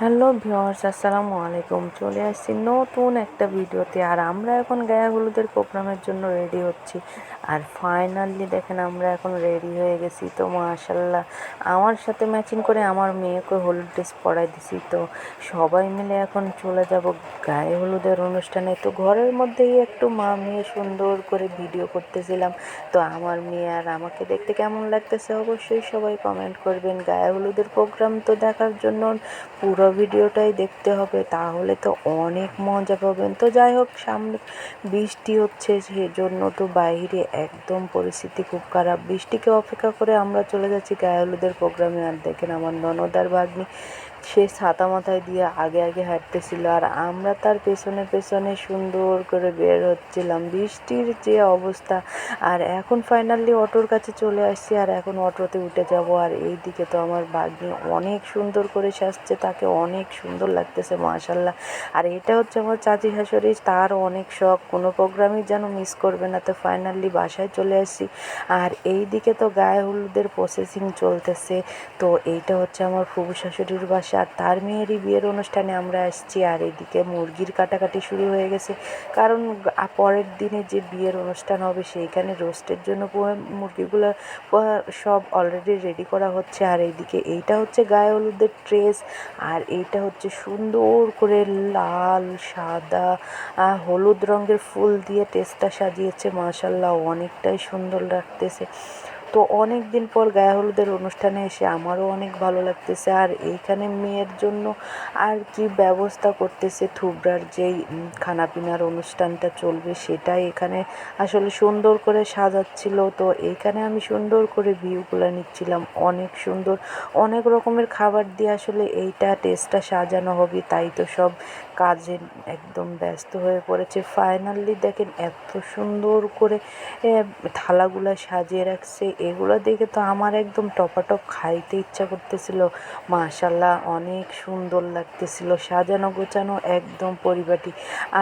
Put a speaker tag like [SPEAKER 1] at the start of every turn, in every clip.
[SPEAKER 1] Hello viewers আসসালামু আলাইকুম। চলে আসছি নতুন একটা ভিডিওতে। আর আমরা এখন গায়ে হলুদের প্রোগ্রামের জন্য রেডি হচ্ছি। আর ফাইনালি দেখেন আমরা এখন রেডি হয়ে গেছি তো মাশাল্লাহ আমার সাথে ম্যাচিং করে আমার মেয়েকে হলুদ ড্রেস পরাই দিছি তো, সবাই মিলে এখন চলে যাব গায়ে হলুদের অনুষ্ঠানে। তো ঘরের মধ্যেই একটু মা মেয়ে সুন্দর করে ভিডিও করতেছিলাম। তো আমার মেয়ে আর আমাকে দেখতে কেমন লাগতেছে অবশ্যই সবাই কমেন্ট করবেন। গায়ে হলুদের প্রোগ্রাম তো দেখার জন্য পুরো পুরো ভিডিওটাই দেখতে হবে, তাহলে তো অনেক মজা পাবেন। তো যাই হোক, সামনে বৃষ্টি হচ্ছে, সেজন্য তো বাইরে একদম পরিস্থিতি খুব খারাপ। বৃষ্টিকে অপেক্ষা করে আমরা চলে যাচ্ছি গায়ে হলুদের প্রোগ্রামে। আর দেখেন আমার ননদার ভাগ্নি সে ছাতা মাথায় দিয়ে আগে আগে হাঁটতেছিল আর আমরা তার পেছনে পেছনে সুন্দর করে বের হচ্ছিলাম। বৃষ্টির যে অবস্থা। আর এখন ফাইনালি অটোর কাছে চলে আসছি আর এখন অটোতে উঠে যাব। আর এই দিকে তো আমার বাগনি অনেক সুন্দর করে সাজছে, তাকে অনেক সুন্দর লাগতেছে মাশাল্লাহ আর এটা হচ্ছে আমার চাচি শাশুড়ি তার অনেক শখ। কোনো প্রোগ্রামই যেন মিস করবে না। তো ফাইনালি বাসায় চলে আসছি। আর এই দিকে তো গায়ে হলুদের প্রসেসিং চলতেছে। তো এইটা হচ্ছে আমার ফুবু শাশুড়ির বাসা। আর তার মেয়েরই বিয়ের অনুষ্ঠানে আমরা আসছি আর এদিকে মুরগির কাটাকাটি শুরু হয়ে গেছে। কারণ পরের দিনে যে বিয়ের অনুষ্ঠান হবে সেইখানে রোস্টের জন্য মুরগিগুলো সব অলরেডি রেডি করা হচ্ছে। আর এইদিকে এইটা হচ্ছে গায়ে হলুদের ড্রেস আর এইটা হচ্ছে সুন্দর করে লাল, সাদা হলুদ রঙের ফুল দিয়ে টেস্টটা সাজিয়েছে। মাসাল্লাহ অনেকটাই সুন্দর লাগতেছে। তো অনেক দিন পর গায়ে হলুদের অনুষ্ঠানে এসে আমারও অনেক ভালো লাগতেছে। আর এইখানে মেয়ের জন্য আর কি ব্যবস্থা করতেছে থুবড়ার যেই খানাপিনার অনুষ্ঠানটা চলবে সেটাই এখানে আসলে সুন্দর করে সাজাচ্ছিল। তো এইখানে আমি সুন্দর করে ভিউগুলো নিচ্ছিলাম। অনেক সুন্দর, অনেক রকমের খাবার দিয়ে আসলে এইটা টেস্টটা সাজানো হবে। তাই তো সব কাজে একদম ব্যস্ত হয়ে পড়েছে। ফাইনালি দেখেন এত সুন্দর করে থালাগুলো সাজিয়ে রাখছে। এগুলো দেখে তো আমার একদম টপাটপ খাইতে ইচ্ছা করতেছিল। মাশাল্লাহ অনেক সুন্দর লাগতেছিল, সাজানো গোছানো একদম পরিপাটি।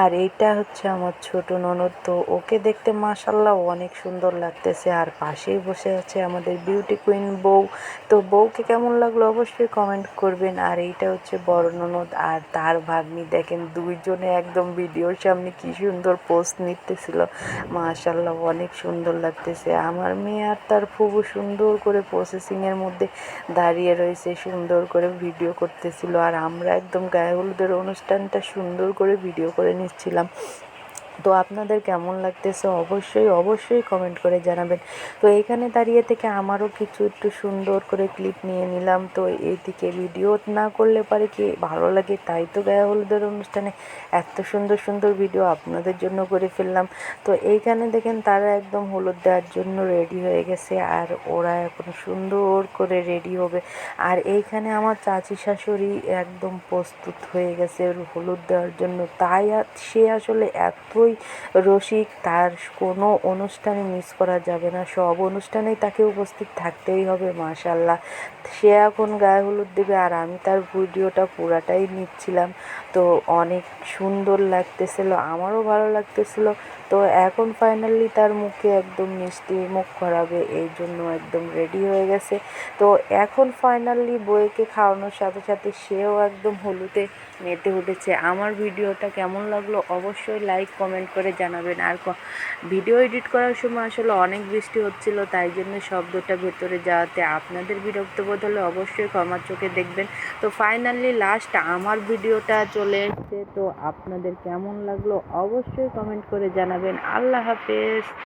[SPEAKER 1] আর এটা হচ্ছে আমার ছোট ননদ, তো ওকে দেখতে মাশাল্লাহ অনেক সুন্দর লাগতেছে। আর পাশেই বসে আছে আমাদের বিউটি কুইন বউ। তো বউকে কেমন লাগল অবশ্যই কমেন্ট করবেন। আর এইটা হচ্ছে বড় ননদ আর তার ভাগ্নি। দেখেন দুইজনে একদম ভিডিওর সামনে কি সুন্দর পোস্ট নিতেছিল। মাশাল্লাহ অনেক সুন্দর লাগতেছে। আমার মেয়ে আর তার খুব সুন্দর করে প্রসেসিংয়ের মধ্যে দাঁড়িয়ে রয়েছে, সুন্দর করে ভিডিও করতেছিল। আর আমরা একদম গায়ে হলুদের অনুষ্ঠানটা সুন্দর করে ভিডিও করে নিচ্ছিলাম। তো আপনাদের কেমন লাগতেছে অবশ্যই অবশ্যই কমেন্ট করে জানাবেন। তো এখানে দাঁড়িয়ে থেকে আমারও কিছু একটু সুন্দর করে ক্লিপ নিয়ে নিলাম। তো এইদিকে ভিডিও না করলে পারে কি ভালো লাগে, তাই তো গায়ে হলুদের অনুষ্ঠানে এত সুন্দর সুন্দর ভিডিও আপনাদের জন্য করে ফেললাম। তো এইখানে দেখেন তারা একদম হলুদ দেওয়ার জন্য রেডি হয়ে গেছে আর ওরা এখন সুন্দর করে রেডি হবে। আর এইখানে আমার চাচি শাশুড়ি একদম প্রস্তুত হয়ে গেছে হলুদ দেওয়ার জন্য। তাই সে আসলে এতই রসিক, তার কোনো অনুষ্ঠানে মিস করা যাবে না। সব অনুষ্ঠানেই তাকে উপস্থিত থাকতেই হবে মাশাল্লাহ সে এখন গায়ে হলুদ দেবে আর আমি তার ভিডিওটা পুরাটাই নিচ্ছিলাম। তো অনেক সুন্দর লাগতেছিল, আমারও ভালো লাগতেছিল। তো এখন ফাইনালি তার মুখে একদম মিষ্টি মুখ করাবে এই জন্য একদম রেডি হয়ে গেছে। তো এখন ফাইনালি বইকে খাওয়ানোর সাথে সাথে সেও একদম হলুদে মেতে উঠেছে। আমার ভিডিওটা কেমন লাগল অবশ্যই লাইক কমেন্ট করে জানাবেন। আর ভিডিও এডিট করার সময় আসলে অনেক বৃষ্টি হচ্ছিল, তাই জন্য শব্দটা ভেতরে যাওয়াতে আপনাদের বিরক্ত বোধ হলে অবশ্যই ক্ষমার চোখে দেখবেন। তো ফাইনালি লাস্ট আমার ভিডিওটা চলে এসছে, তো আপনাদের কেমন লাগল অবশ্যই কমেন্ট করে জানাবেন। আল্লাহ হাফেজ।